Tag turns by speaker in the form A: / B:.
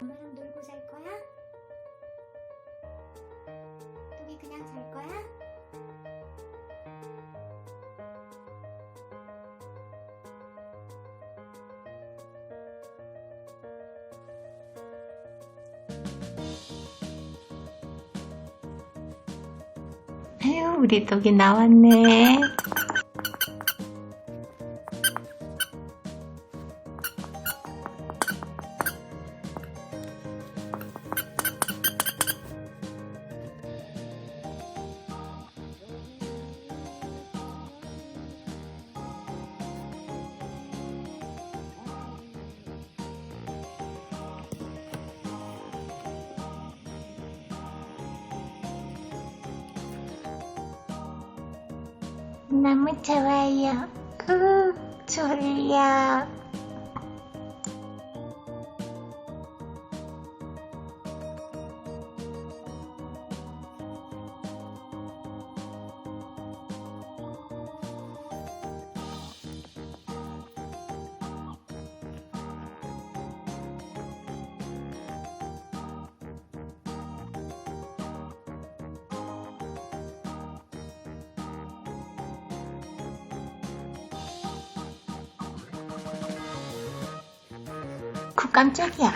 A: 엄마랑 놀고 잘 거야? 뚜기 그냥 잘 거야?
B: 아유, 우리 독이 나왔네. 너무 좋아요. 으, 졸려. 깜짝이야.